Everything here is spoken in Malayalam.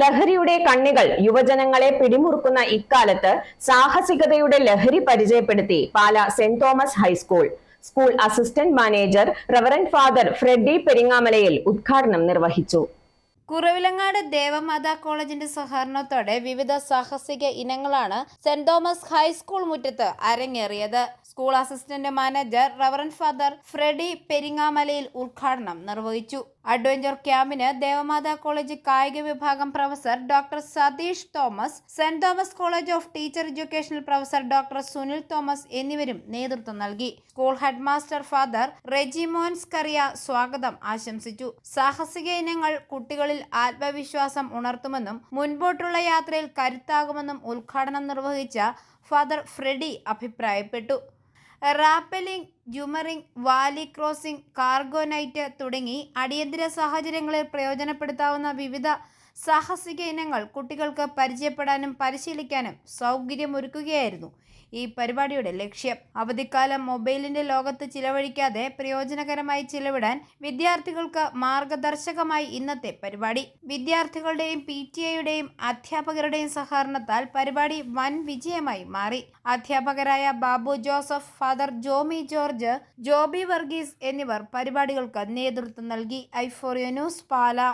ലഹരിയുടെ കണ്ണികൾ യുവജനങ്ങളെ പിടിമുറുക്കുന്ന ഇക്കാലത്ത് സാഹസികതയുടെ ലഹരി പരിചയപ്പെടുത്തി Pala saint Thomas high school. School assistant manager reverend father Freddy പെരിങ്ങാമലയിൽ ഉദ്ഘാടനം നിർവഹിച്ചു. കുറവിലങ്ങാട് ദേവമാതാ കോളേജിന്റെ സഹകരണത്തോടെ വിവിധ സാഹസിക ഇനങ്ങളാണ് സെന്റ് തോമസ് ഹൈസ്കൂൾ മുറ്റത്ത് അരങ്ങേറിയത്. School assistant manager reverend father Freddy പെരിങ്ങാമലയിൽ ഉദ്ഘാടനം നിർവഹിച്ചു. അഡ്വഞ്ചർ ക്യാമ്പിന് ദേവമാതാ കോളേജ് കായിക വിഭാഗം professor doctor Satheesh Thomas saint Thomas college of teacher educational professor doctor Sunil Thomas എന്നിവരും നേതൃത്വം നൽകി. സ്കൂൾ ഹെഡ്മാസ്റ്റർ ഫാദർ റെജിമോൻസ് കറിയ സ്വാഗതം ആശംസിച്ചു. സാഹസിക ഇനങ്ങൾ കുട്ടികളിൽ ആത്മവിശ്വാസം ഉണർത്തുമെന്നും മുൻപോട്ടുള്ള യാത്രയിൽ കരുത്താകുമെന്നും ഉദ്ഘാടനം നിർവഹിച്ച ഫാദർ ഫ്രെഡി അഭിപ്രായപ്പെട്ടു. Rappelling jumaring valley crossing cargo night തുടങ്ങി അടിയന്തര സാഹചര്യങ്ങളിൽ പ്രയോജനപ്പെടുത്താവുന്ന വിവിധ സാഹസിക ഇനങ്ങൾ കുട്ടികൾക്ക് പരിചയപ്പെടാനും പരിശീലിക്കാനും സൗകര്യമൊരുക്കുകയായിരുന്നു ഈ പരിപാടിയുടെ ലക്ഷ്യം. അവധിക്കാലം മൊബൈലിന്റെ ലോകത്ത് ചിലവഴിക്കാതെ പ്രയോജനകരമായി ചിലവിടാൻ വിദ്യാർത്ഥികൾക്ക് മാർഗദർശകമായി ഇന്നത്തെ പരിപാടി. വിദ്യാർത്ഥികളുടെയും പി ടി എയുടെയും അധ്യാപകരുടെയും സഹകരണത്താൽ പരിപാടി വൻ വിജയമായി മാറി. അധ്യാപകരായ Babu Joseph father Jomy George Joby Varghese എന്നിവർ പരിപാടികൾക്ക് നേതൃത്വം നൽകി. ഐഫോറിയ ന്യൂസ് പാല.